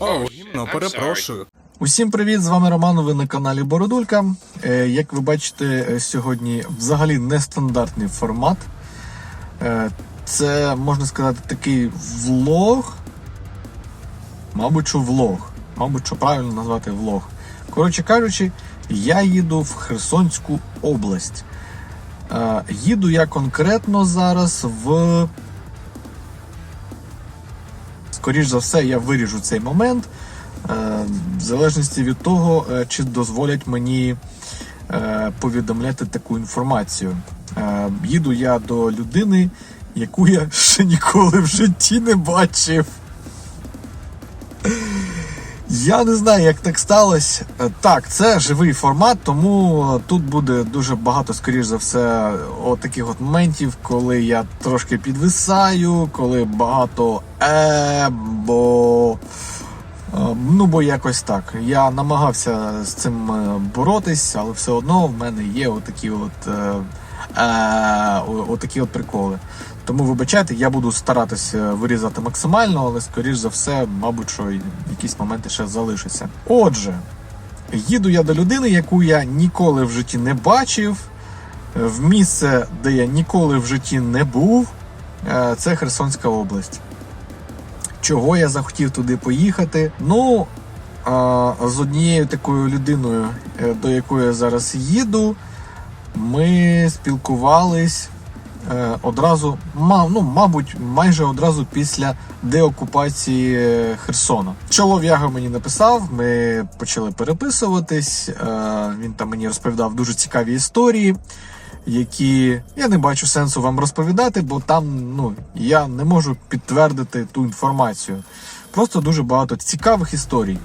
О, гімно, перепрошую. Усім привіт! З вами Роман. Ви на каналі Бородулька. Е, Як ви бачите, е, сьогодні взагалі нестандартний формат. Е, Це можна сказати такий влог. Мабуть, що влог. Мабуть, що правильно назвати влог. Коротше кажучи, я їду в Херсонську область. Е, Їду я конкретно зараз в. Скоріш за все, я виріжу цей момент. Е, в залежності від того, е, чи дозволять мені е, повідомляти таку інформацію. Їду я до людини, яку я ще ніколи в житті не бачив. Я не знаю, як так сталося. Е, Так, це живий формат, тому тут буде дуже багато, скоріш за все, от таких от моментів, коли я трошки підвисаю, коли багато е, бо. Е, Ну, бо якось так. Я намагався з цим е, боротись, але все одно в мене є отакі от, е, е, отакі от приколи. Тому вибачайте, я буду старатися вирізати максимально, але скоріш за все, мабуть, що якісь моменти ще залишаться. Отже, їду я до людини, яку я ніколи в житті не бачив, е, в місце, де я ніколи в житті не був. Е, Це Херсонська область чого я захотів туди поїхати. Ну, з однією такою людиною, е, до якої я зараз їду, ми спілкувались е, одразу, ма- ну, мабуть, майже одразу після деокупації е, Херсона. Чолов'яга мені написав, ми почали переписуватись. е, Він там мені розповідав дуже цікаві історії які я не бачу сенсу вам розповідати, бо там ну я не можу підтвердити ту інформацію. Просто дуже багато цікавих історій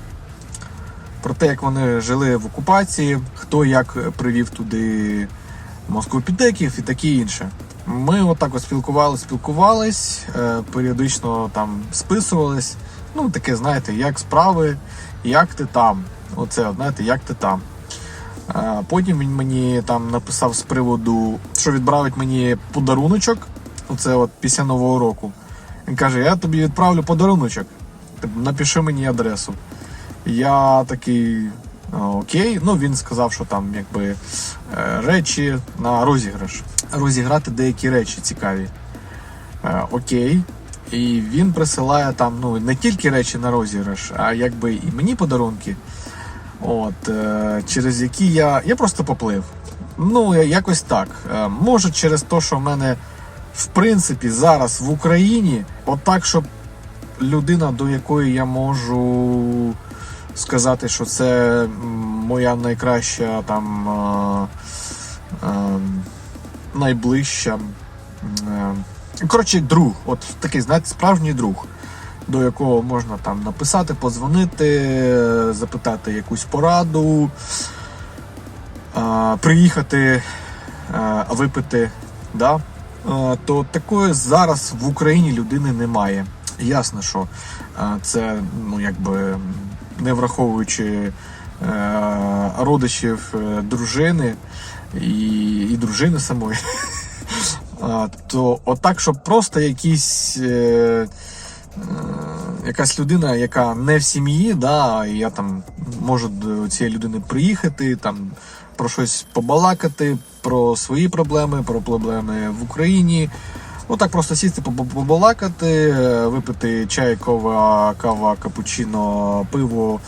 про те, як вони жили в окупації, хто як привів туди москвопітеків і таке інше. Ми отак от спілкувались, спілкувались, е, періодично там списувались. Ну, таке, знаєте, як справи, як ти там. Оце, знаєте, як ти там. Потім він мені там написав з приводу, що відправить мені подаруночок. Оце от після Нового року. Він каже: Я тобі відправлю подаруночок. Напиши мені адресу. Я такий. «А, Окей, ну він сказав, що там якби е, речі на розіграш. Розіграти деякі речі цікаві. Е, Окей. І він присилає там ну не тільки речі на розіграш, а якби і мені подарунки. От, е, через які я. Я просто поплив. Ну, якось так. Може, через те, що в мене, в принципі, зараз в Україні, отак, щоб людина, до якої я можу сказати, що це моя найкраща там е, е, найближча. Е, коротше, друг, от такий, знаєте, справжній друг до якого можна там написати, подзвонити, запитати якусь пораду, приїхати, випити. Да? То такої зараз в Україні людини немає. Ясно, що це ну якби не враховуючи е, родичів е, дружини і, і дружини самої. То отак, щоб просто якісь. Е, якась людина, яка не в сім'ї, да, і я там можу до цієї людини приїхати, там про щось побалакати, про свої проблеми, про проблеми в Україні. Отак просто сісти побалакати, е, випити чай, кава, кава, капучино, пиво.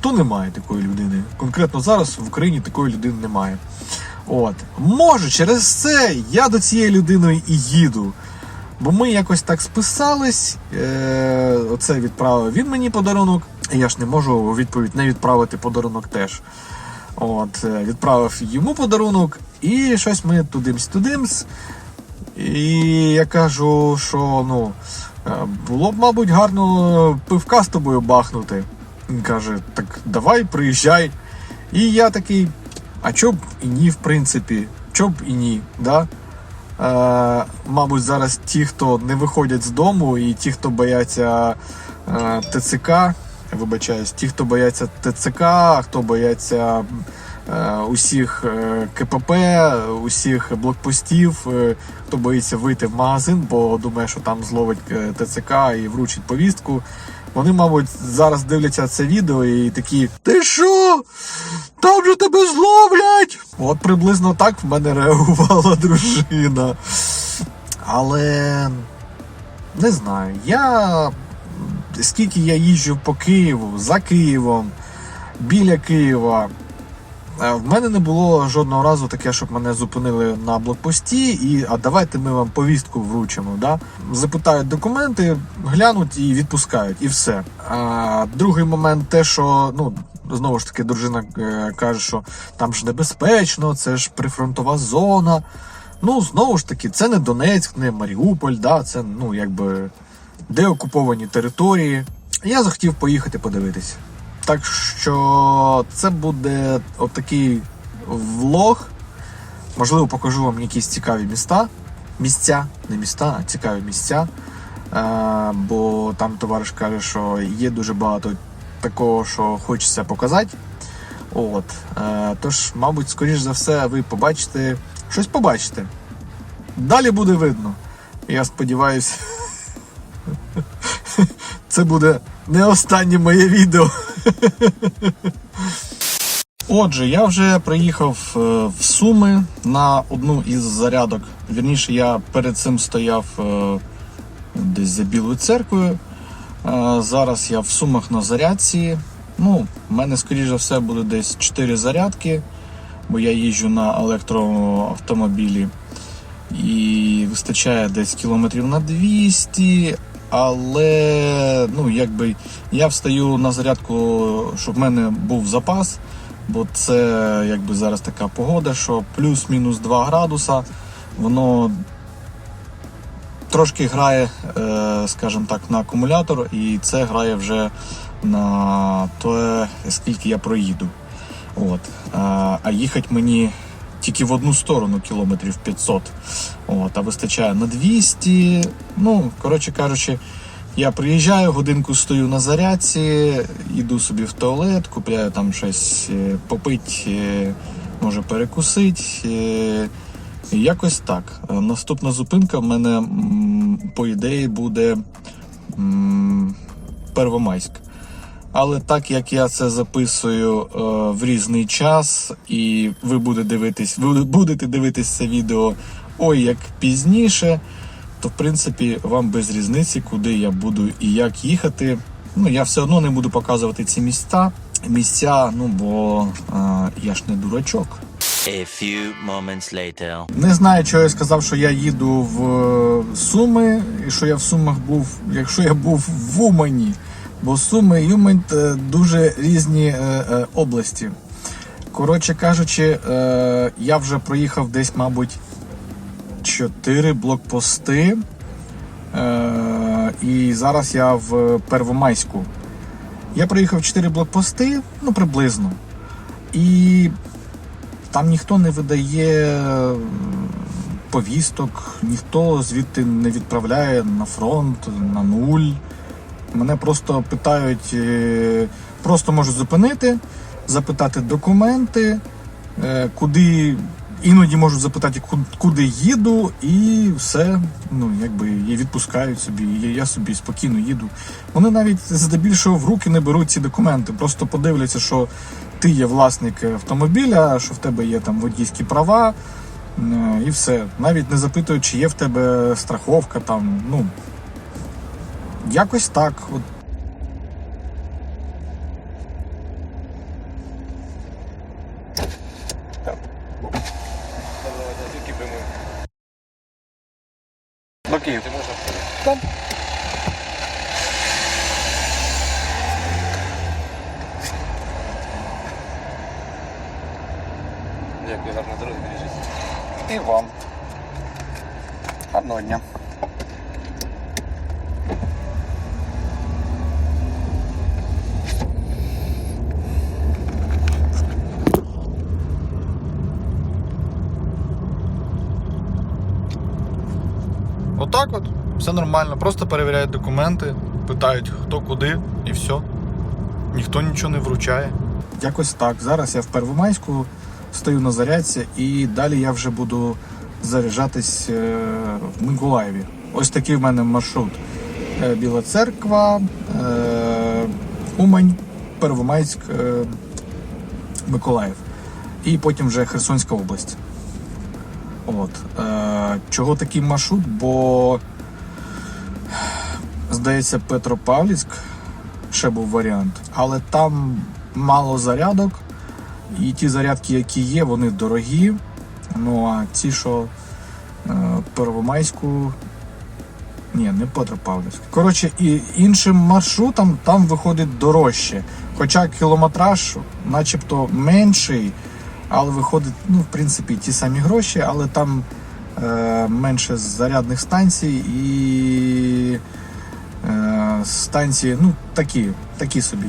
То немає такої людини. Конкретно зараз в Україні такої людини немає. От. Може, через це я до цієї людини і їду. Бо ми якось так списались. Е, оце відправив він мені подарунок. Я ж не можу у відповідь не відправити подарунок теж. От, е, відправив йому подарунок, і щось ми тудимсь-тудимсь. І я кажу, що ну, е, було б, мабуть, гарно пивка з тобою бахнути. Він каже: так давай, приїжджай. І я такий, а чоб і ні, в принципі, чоб і ні. Да? Е, мабуть, зараз ті, хто не виходять з дому, і ті, хто бояться е, ТЦК, вибачаюсь, ті, хто бояться ТЦК, хто бояться усіх е, КПП, усіх блокпостів, е, хто боїться вийти в магазин, бо думає, що там зловить е, ТЦК і вручить повістку. Вони, мабуть, зараз дивляться це відео і такі: Ти що? Там же тебе зловлять! От приблизно так в мене реагувала дружина. Але не знаю, я скільки я їжджу по Києву, за Києвом, біля Києва. Е, В мене не було жодного разу таке, щоб мене зупинили на блокпості, і а давайте ми вам повістку вручимо. Да? Запитають документи, глянуть і відпускають, і все. А, другий момент, те, що ну знову ж таки дружина е, каже, що там ж небезпечно, це ж прифронтова зона. Ну, знову ж таки, це не Донецьк, не Маріуполь, да, це ну якби де окуповані території. Я захотів поїхати подивитись. Так що це буде отакий влог. Можливо, покажу вам якісь цікаві міста. Місця, не міста, а цікаві місця. Е, бо там товариш каже, що є дуже багато такого, що хочеться показати. От. Е, тож, мабуть, скоріш за все, ви побачите щось побачите. Далі буде видно. Я сподіваюся, це буде не останнє моє відео. Отже, я вже приїхав е, в Суми на одну із зарядок. Вірніше, я перед цим стояв е, десь за Білою церквою. Е, Зараз я в Сумах на зарядці. Ну, в мене, скоріш за все, буде десь 4 зарядки, бо я їжджу на електроавтомобілі. І вистачає десь кілометрів на 200, але ну, якби я встаю на зарядку, щоб в мене був запас, бо це якби зараз така погода, що плюс-мінус 2 градуса, воно трошки грає, е, скажімо так, на акумулятор, і це грає вже на те, скільки я проїду. От. А, а їхати мені тільки в одну сторону кілометрів 500. От, а вистачає на 200. Ну, коротше кажучи, я приїжджаю, годинку стою на зарядці, йду собі в туалет, купляю там щось е, попить, е, може перекусити. е, Якось так. Наступна зупинка в мене, по ідеї, буде Первомайськ. Але так як я це записую е, в різний час, і ви будете дивитись, ви будете дивитись це відео ой як пізніше, то в принципі вам без різниці, куди я буду і як їхати. Ну я все одно не буду показувати ці місця. Місця, ну бо е, я ж не дурачок. A few moments later. Не знаю, чого я сказав, що я їду в е, Суми, і що я в Сумах був, якщо я був в Умані. Бо Суми і Умань е, дуже різні е, е, області. Коротше кажучи, я вже проїхав десь, мабуть, 4 блокпости. І зараз я в Первомайську. Я проїхав 4 блокпости, ну приблизно. І там ніхто не видає повісток, ніхто звідти не відправляє на фронт, на нуль. Мене просто питають, е, просто можуть зупинити, запитати документи, е, куди. Іноді можуть запитати, куди їду, і все, ну якби і відпускають собі. і Я собі спокійно їду. Вони навіть здебільшого в руки не беруть ці документи, просто подивляться, що ти є власник автомобіля, що в тебе є там водійські права, е, і все. Навіть не запитують, чи є в тебе страховка там. Ну якось так. От Окей. Там. Дякую, гарна дорога, бережіть. І вам. Гарного дня. Отак от. Все нормально. Просто перевіряють документи, питають хто куди і все. Ніхто нічого не вручає. якось так. Зараз я в Первомайську стою на зарядці і далі я вже буду заряджатись е, в Миколаєві. Ось такий в мене маршрут. Е, Біла церква, е, Умань, Первомайськ, Миколаїв. І потім вже Херсонська область. От. Чого такий маршрут? Бо, здається, Петропавлівськ ще був варіант, але там мало зарядок, і ті зарядки, які є, вони дорогі. Ну а ті, що е, Первомайську. Ні, не Петропавлівськ. Коротше, і іншим маршрутам там виходить дорожче. Хоча кілометраж, начебто, менший, але виходить, ну, в принципі, ті самі гроші, але там е, менше зарядних станцій і станції, ну, такі, такі собі.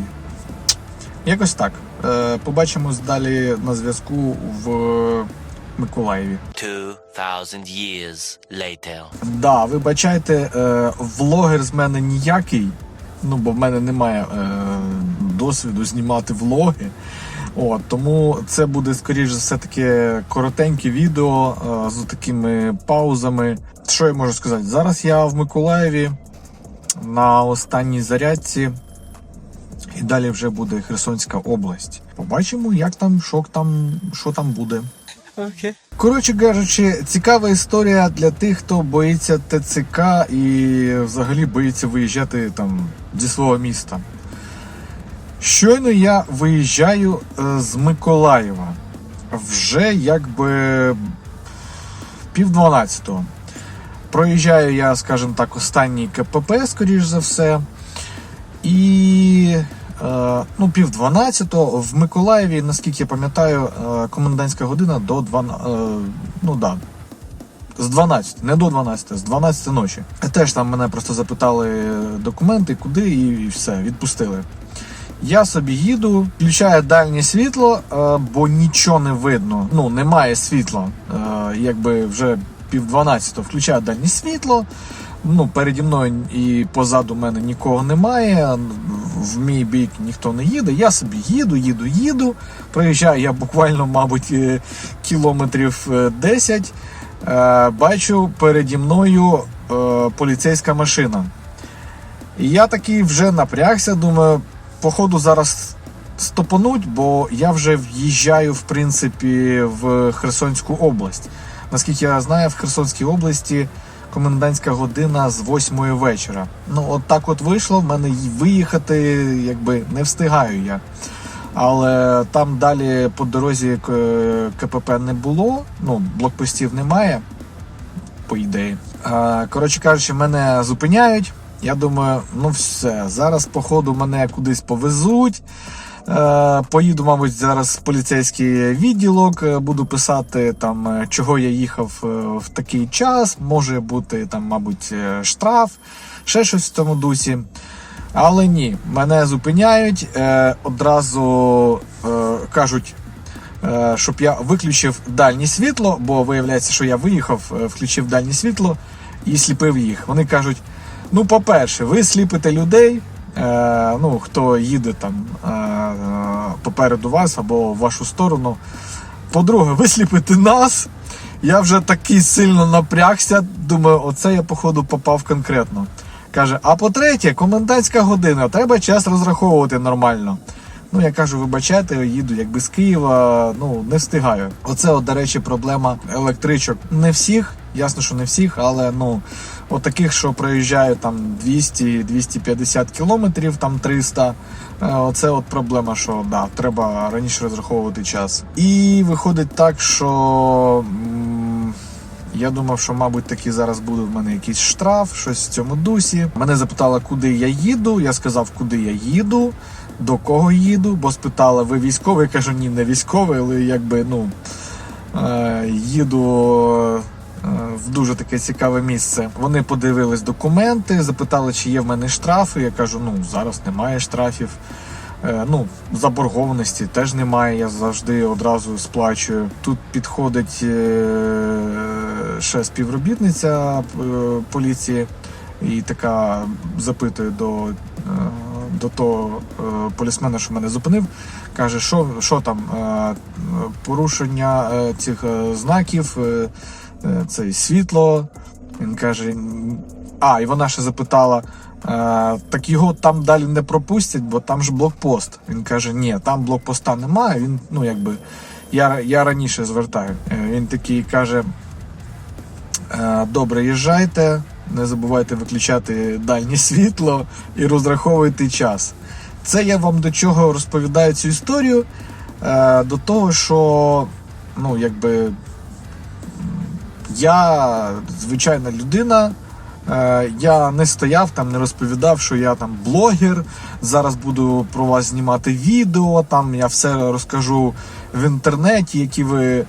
Якось так. Е, побачимось далі на зв'язку в Миколаєві. 2,000 years later. Да, вибачайте, е, влогер з мене ніякий. Ну, бо в мене немає е, досвіду знімати влоги. От, тому це буде, скоріш за все, таке коротеньке відео е, з такими паузами. Що я можу сказати? Зараз я в Миколаєві на останній зарядці, і далі вже буде Херсонська область. Побачимо, як там, що там, що там буде. Окей. Коротше кажучи, цікава історія для тих, хто боїться ТЦК і взагалі боїться виїжджати там зі свого міста. Щойно я виїжджаю е, з Миколаєва. Вже якби пів дванадцятого. Проїжджаю я, скажімо так, останній КПП, скоріш за все. І е, ну, пів дванадцятого в Миколаєві, наскільки я пам'ятаю, е, комендантська година до 12, е, ну да, з 12, не до 12, з 12 ночі. Теж там мене просто запитали документи, куди, і, все, відпустили. Я собі їду, включаю дальнє світло, бо нічого не видно. Ну, немає світла. Якби вже пів 12 включаю дальнє світло. Ну, переді мною і позаду мене нікого немає. В мій бік ніхто не їде. Я собі їду, їду, їду. Проїжджаю я буквально, мабуть, е, кілометрів е, 10. Е, Бачу переді мною е, поліцейська машина. І я такий вже напрягся, думаю, походу зараз стопануть, бо я вже в'їжджаю, в принципі, в Херсонську область. Наскільки я знаю, в Херсонській області комендантська година з 8 вечора. Ну, от так от вийшло, в мене виїхати якби не встигаю я. Але там далі по дорозі КПП не було, ну, блокпостів немає, по ідеї. Коротше кажучи, мене зупиняють. Я думаю, ну все, зараз, походу, мене кудись повезуть. Е, Поїду, мабуть, зараз в поліцейський відділок, е, буду писати там, е, чого я їхав в такий час. Може бути там, мабуть, штраф, ще щось в тому дусі. Але ні, мене зупиняють, е, одразу е, кажуть, е, щоб я виключив дальнє світло, бо виявляється, що я виїхав, включив дальнє світло і сліпив їх. Вони кажуть: ну, по-перше, ви сліпите людей, ну, хто їде там е, е, попереду вас або в вашу сторону. По-друге, ви сліпите нас. Я вже такий сильно напрягся. Думаю, оце я, походу, попав конкретно. Каже, а по-третє, комендантська година, треба час розраховувати нормально. Ну, я кажу, вибачайте, їду якби з Києва, ну не встигаю. Оце, от, до речі, проблема електричок. Не всіх, ясно, що не всіх, але ну от таких, що проїжджають там 200-250 кілометрів, там 300. е, Оце от проблема, що да, треба раніше розраховувати час. І виходить так, що. я думав, що, мабуть, таки зараз буде в мене якийсь штраф, щось в цьому дусі. Мене запитали, куди я їду. Я сказав, куди я їду, до кого їду, бо спитали, ви військовий? Я кажу, ні, не військовий, але якби ну е, їду в дуже таке цікаве місце. Вони подивились документи, запитали, чи є в мене штрафи. Я кажу, ну зараз немає штрафів. Е, Ну, заборгованості теж немає, я завжди одразу сплачую. Тут підходить е, ще співробітниця е, поліції і така запитує до до того полісмена, що мене зупинив, каже, що, що там, порушення цих знаків, е, це світло. Він каже, а, і вона ще запитала. е, Так його там далі не пропустять, бо там ж блокпост. Він каже: ні, там блокпоста немає. Він, ну якби, я, я раніше звертаю. Е, Він такий каже: «Е, добре, їжджайте, не забувайте виключати дальнє світло і розраховуйте час. Це я вам до чого розповідаю цю історію. До того, що ну, якби я звичайна людина. Е, Я не стояв там, не розповідав, що я там блогер. Зараз буду про вас знімати відео. Там я все розкажу в інтернеті, які ви е,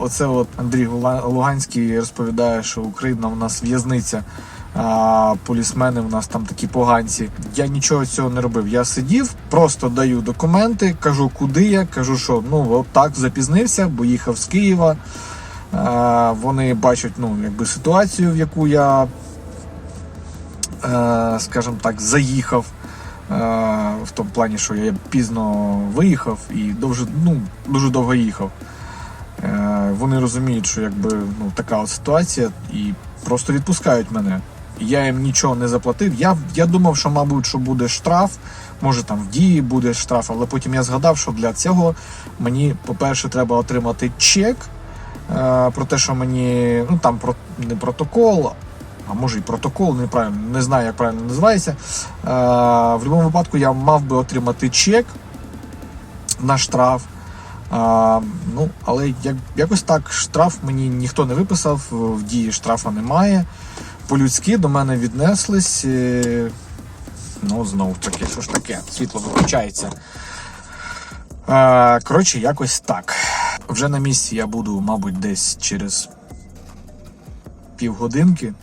оце от Андрій Луганський розповідає, що Україна у нас в'язниця. А полісмени у нас там такі поганці. Я нічого цього не робив. Я сидів, просто даю документи, кажу, куди я, кажу, що ну от так запізнився, бо їхав з Києва. Вони бачать ну, якби ситуацію, в яку я, е, скажімо так, заїхав. Е, В тому плані, що я пізно виїхав і дуже, ну, дуже довго їхав. Е, Вони розуміють, що якби ну, така от ситуація, і просто відпускають мене. Я їм нічого не заплатив. Я, я думав, що, мабуть, що буде штраф, може там в дії буде штраф, але потім я згадав, що для цього мені, по-перше, треба отримати чек про те, що мені ну там про не протокол, а може і протокол, неправильно, не знаю, як правильно називається. Е, в будь-якому випадку я мав би отримати чек на штраф. А, ну, але як, якось так штраф мені ніхто не виписав, в дії штрафа немає. По-людськи до мене віднеслись. е, Ну, знову таки, що ж таке? Світло виключається. А, коротше, якось так. Вже на місці я буду, мабуть, десь через півгодинки.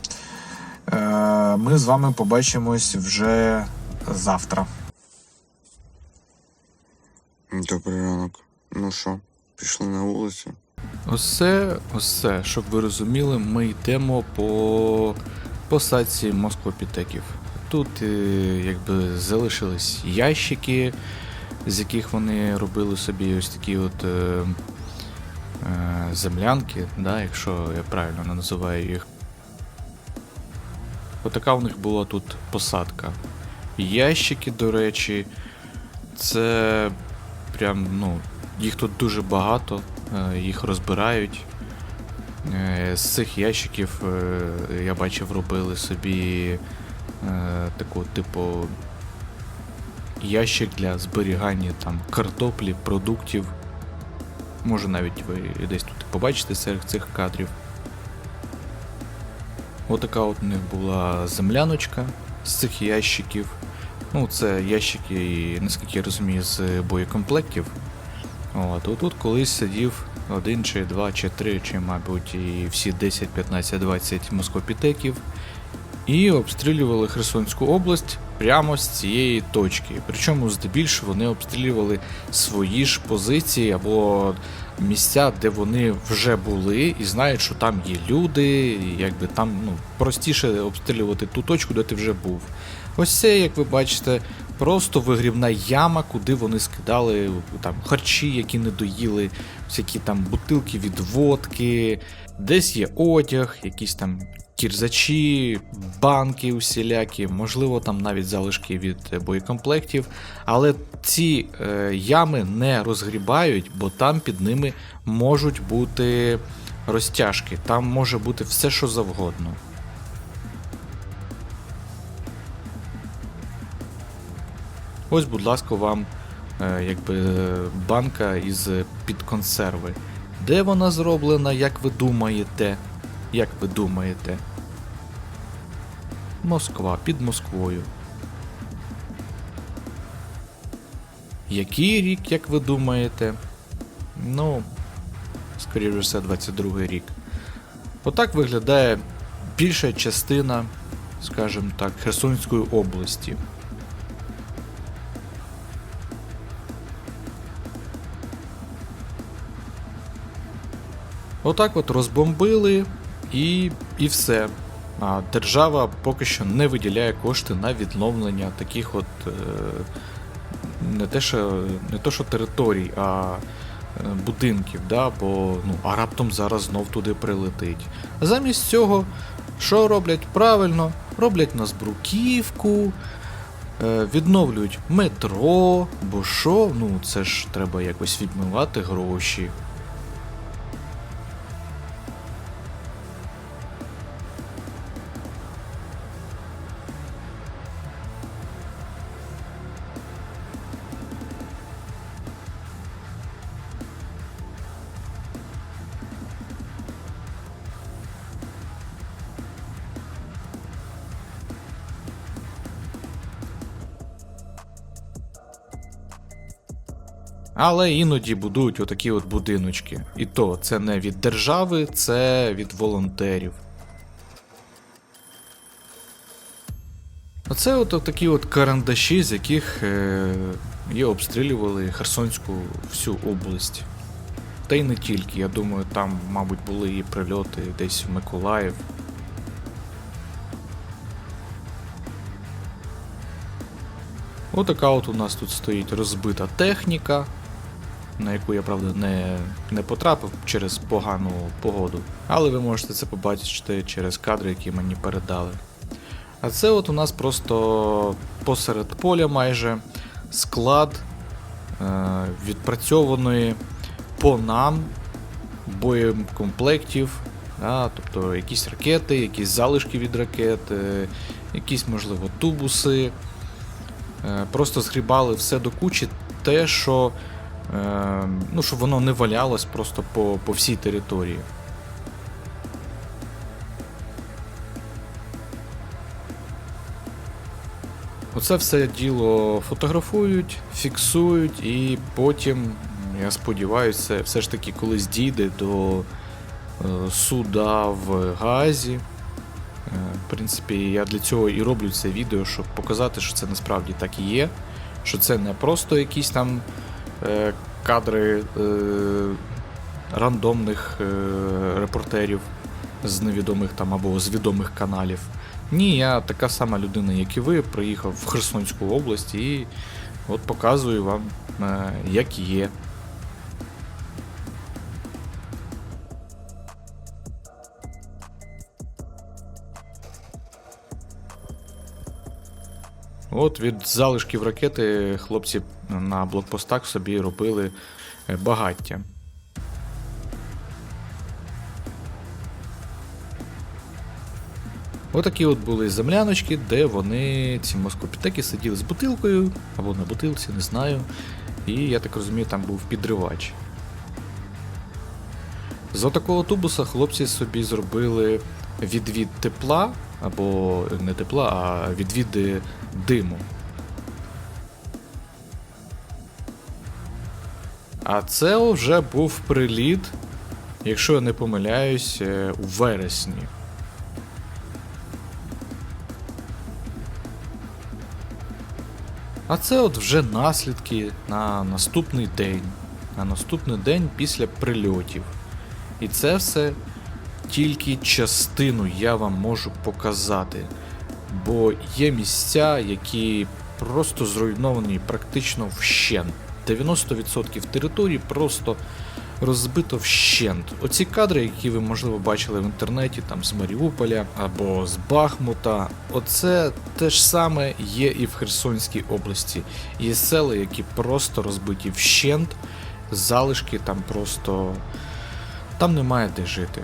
Е, Ми з вами побачимось вже завтра. Добрий ранок. Ну що, пішли на вулицю? Усе, усе, щоб ви розуміли, ми йдемо по посадці москвопітеків. Тут е, якби залишились ящики, з яких вони робили собі ось такі от е, землянки, да, якщо я правильно називаю їх. Отака у них була тут посадка. Ящики, до речі, це прям, ну, їх тут дуже багато, е, їх розбирають. Е, З цих ящиків е, я бачив, робили собі е, таку, типу, ящик для зберігання там картоплі, продуктів. Може навіть ви десь тут побачите серед цих кадрів. Отака от у них була земляночка з цих ящиків. Ну, це ящики, наскільки я розумію, з боєкомплектів. От, отут колись сидів один чи два, чи три, чи, мабуть, і всі 10, 15, 20 москопітеків і обстрілювали Херсонську область прямо з цієї точки. Причому здебільшого вони обстрілювали свої ж позиції або місця, де вони вже були, і знають, що там є люди, і якби там ну, простіше обстрілювати ту точку, де ти вже був. Ось це, як ви бачите, просто вигрівна яма, куди вони скидали там харчі, які не доїли, всякі там бутилки від водки, десь є одяг, якісь там кірзачі, банки усілякі, можливо, там навіть залишки від е, боєкомплектів. Але ці е, ями не розгрібають, бо там під ними можуть бути розтяжки, там може бути все, що завгодно. Ось, будь ласка, вам е, якби банка із під консерви. Де вона зроблена, як ви думаєте? Як ви думаєте? Москва під Москвою. Який рік, як ви думаєте? Ну, скоріше все, 22 рік. Отак виглядає більша частина, скажімо так, Херсонської області. Отак от розбомбили і, і все. Держава поки що не виділяє кошти на відновлення таких от е, не те, що не то, що територій, а е, будинків, да? бо ну, а раптом зараз знов туди прилетить. Замість цього, що роблять правильно? Роблять нас бруківку, е, відновлюють метро, бо що? Ну це ж треба якось відмивати гроші. Але іноді будують отакі от будиночки. І то це не від держави, це від волонтерів. Оце от такі от карандаші, з яких е, і обстрілювали Херсонську всю область. Та й не тільки. Я думаю, там, мабуть, були і прильоти десь в Миколаїв. Отака от у нас тут стоїть розбита техніка, на яку я, правда, не, не потрапив через погану погоду. Але ви можете це побачити через кадри, які мені передали. А це от у нас просто посеред поля майже склад е, відпрацьованої по нам боєкомплектів. Да, тобто якісь ракети, якісь залишки від ракет, е, якісь, можливо, тубуси. Е, Просто згрібали все до кучі, те, що, ну, щоб воно не валялось просто по, по всій території. Оце все діло фотографують, фіксують, і потім, я сподіваюся, все ж таки колись дійде до е, суда в Газі. Е, В принципі, я для цього і роблю це відео, щоб показати, що це насправді так і є. Що це не просто якісь там кадри е, рандомних е, репортерів з невідомих там або з відомих каналів. Ні, я така сама людина, як і ви, приїхав в Херсонську область і от показую вам, е, як є. От від залишків ракети хлопці на блокпостах собі робили е, багаття. Отакі от були земляночки, де вони, ці москопітеки, сиділи з бутилкою або на бутилці, не знаю. І я так розумію, там був підривач. З такого тубуса хлопці собі зробили відвід тепла, або не тепла, а відвід диму. А це вже був приліт, якщо я не помиляюсь, е, у вересні. А це от вже наслідки на наступний день. На наступний день після прильотів. І це все тільки частину я вам можу показати. Бо є місця, які просто зруйновані практично вщент. 90% території просто розбито вщент. Оці кадри, які ви, можливо, бачили в інтернеті, там з Маріуполя або з Бахмута, оце те ж саме є і в Херсонській області. Є села, які просто розбиті вщент, залишки там просто. Там немає де жити.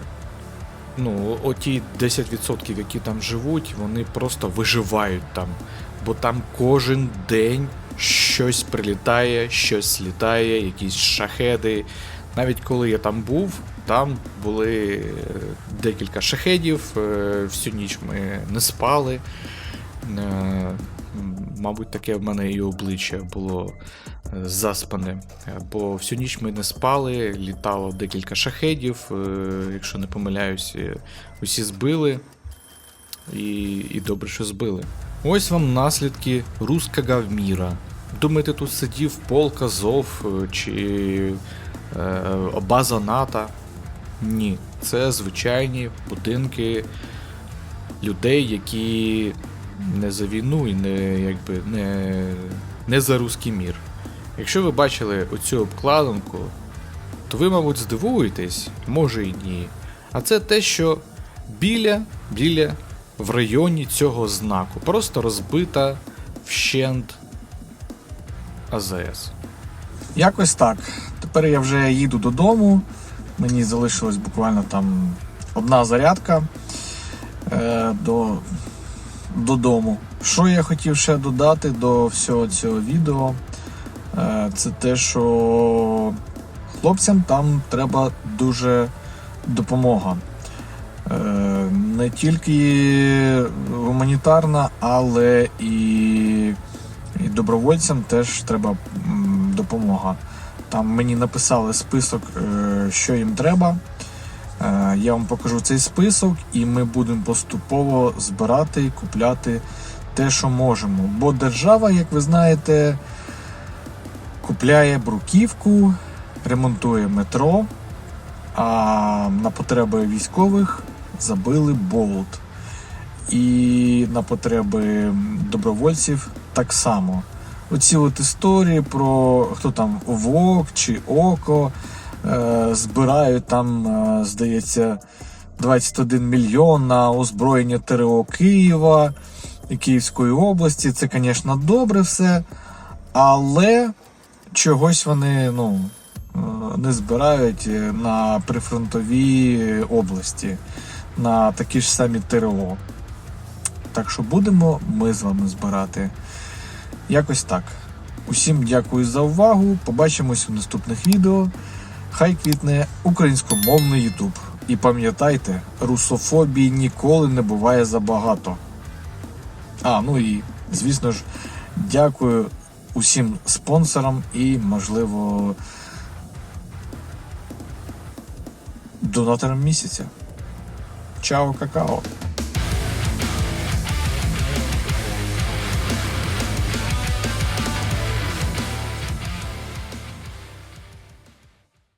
Ну, оті 10%, які там живуть, вони просто виживають там. Бо там кожен день щось прилітає, щось літає, якісь шахеди. Навіть коли я там був, там були е, декілька шахедів, е, всю ніч ми не спали. Е, Мабуть, таке в мене і обличчя було заспане. Бо всю ніч ми не спали, літало декілька шахедів, якщо не помиляюсь, усі збили. І, і добре, що збили. Ось вам наслідки русского міра. Думаєте, тут сидів полк Азов е, чи е, база НАТО? Ні, це звичайні будинки людей, які не за війну і не, якби, не, не за руський мір. Якщо ви бачили оцю обкладинку, то ви, мабуть, здивуєтесь, може і ні. А це те, що біля, біля в районі цього знаку просто розбита вщент АЗС. Якось так. Тепер я вже їду додому. Мені залишилось буквально там одна зарядка е, до, додому. Що я хотів ще додати до всього цього відео, е, це те, що хлопцям там треба дуже допомога. Е, не тільки гуманітарна, але і, і добровольцям теж треба допомога. Там мені написали список, е, що їм треба. Е, Я вам покажу цей список, і ми будемо поступово збирати і купляти те, що можемо. Бо держава, як ви знаєте, купляє бруківку, ремонтує метро, а на потреби військових забили болт. І на потреби добровольців так само. Оці от історії про хто там ВОК чи ОКО е, збирають там, е, здається, 21 мільйон на озброєння ТРО Києва і Київської області. Це, звісно, добре все, але чогось вони ну, не збирають е, на прифронтові області, на такі ж самі ТРО. Так що будемо ми з вами збирати. Якось так. Усім дякую за увагу. Побачимось у наступних відео. Хай квітне українськомовний Ютуб. І пам'ятайте, русофобії ніколи не буває забагато. А, ну і, звісно ж, дякую усім спонсорам і, можливо, донаторам місяця. Чао, какао!